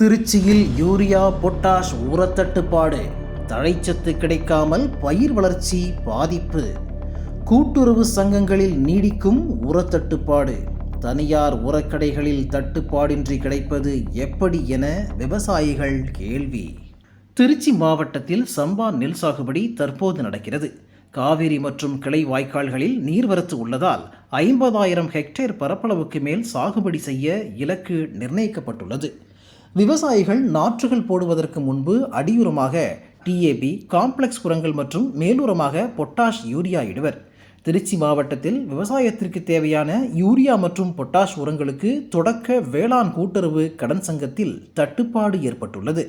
திருச்சியில் urea potash உரத்தட்டுப்பாடு தழைச்சத்து கிடைக்காமல் பயிர் வளர்ச்சி பாதிப்பு. கூட்டுறவு சங்கங்களில் நீடிக்கும் உரத்தட்டுப்பாடு. தனியார் உரக்கடைகளில் தட்டுப்பாடின்றி கிடைப்பது எப்படி என விவசாயிகள் கேள்வி. திருச்சி மாவட்டத்தில் சம்பா நெல் சாகுபடி தற்போது நடக்கிறது. காவிரி மற்றும் கிளை வாய்க்கால்களில் நீர்வரத்து உள்ளதால் ஐம்பதாயிரம் ஹெக்டேர் பரப்பளவுக்கு மேல் சாகுபடி செய்ய இலக்கு நிர்ணயிக்கப்பட்டுள்ளது. விவசாயிகள் நாற்றுகள் போடுவதற்கு முன்பு அடியுரமாக டிஏபி காம்ப்ளெக்ஸ் உரங்கள் மற்றும் மேலுரமாக பொட்டாஷ் யூரியா இடுவர். திருச்சி மாவட்டத்தில் விவசாயத்திற்கு தேவையான யூரியா மற்றும் பொட்டாஷ் உரங்களுக்கு தொடக்க வேளாண் கூட்டுறவு கடன் சங்கத்தில் தட்டுப்பாடு ஏற்பட்டுள்ளது.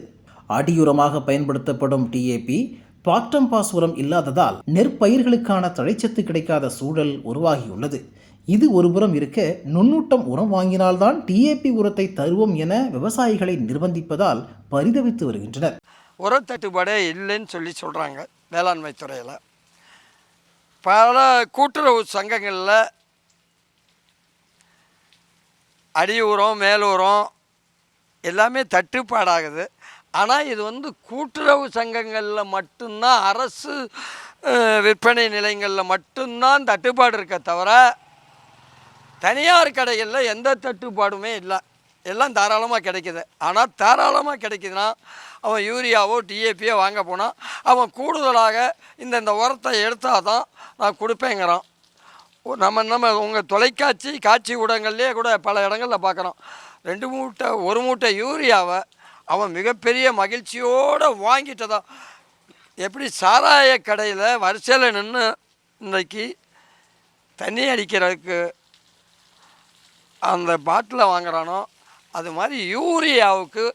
அடியுரமாக பயன்படுத்தப்படும் டிஏபி பாக்டம் பாஸ் உரம் இல்லாததால் நெற்பயிர்களுக்கான தழைச்சத்து கிடைக்காத சூழல் உருவாகியுள்ளது. இது ஒருபுறம் இருக்க நுண்ணூட்டம் உரம் வாங்கினால்தான் டிஏபி உரத்தை தருவோம் என விவசாயிகளை நிர்பந்திப்பதால் பரிதவித்து வருகின்றனர். உரத்தட்டுப்பாடே இல்லைன்னு சொல்லி சொல்கிறாங்க வேளாண்மை துறையில். பல கூட்டுறவு சங்கங்களில் அடி உரம் மேல் உரம் எல்லாமே தட்டுப்பாடாகுது. ஆனால் இது வந்து கூட்டுறவு சங்கங்களில் மட்டும்தான் அரசு விற்பனை நிலையங்களில் மட்டும்தான் தட்டுப்பாடு இருக்க தவிர தனியார் கடைகளில் எந்த தட்டுப்பாடுமே இல்லை. எல்லாம் தாராளமாக கிடைக்குது. ஆனால் தாராளமாக கிடைக்குதுன்னா அவன் யூரியாவோ டிஏபியோ வாங்க போனால் அவன் கூடுதலாக இந்த இந்த உரத்தை எடுத்தால் தான் நான் கொடுப்பேங்கிறான். நம்ம நம்ம உங்கள் தொலைக்காட்சி காட்சி ஊடகங்கள்லேயே கூட பல இடங்களில் பார்க்குறோம் ரெண்டு மூட்டை ஒரு மூட்டை யூரியாவை அவன் மிகப்பெரிய மகிழ்ச்சியோடு வாங்கிட்டதான் எப்படி சாராய கடையில் வரிசையில் நின்று இன்றைக்கு தண்ணி அடிக்கிறதுக்கு அந்த பாட்டிலை வாங்குறானோ அது மாதிரி யூரியாவுக்கு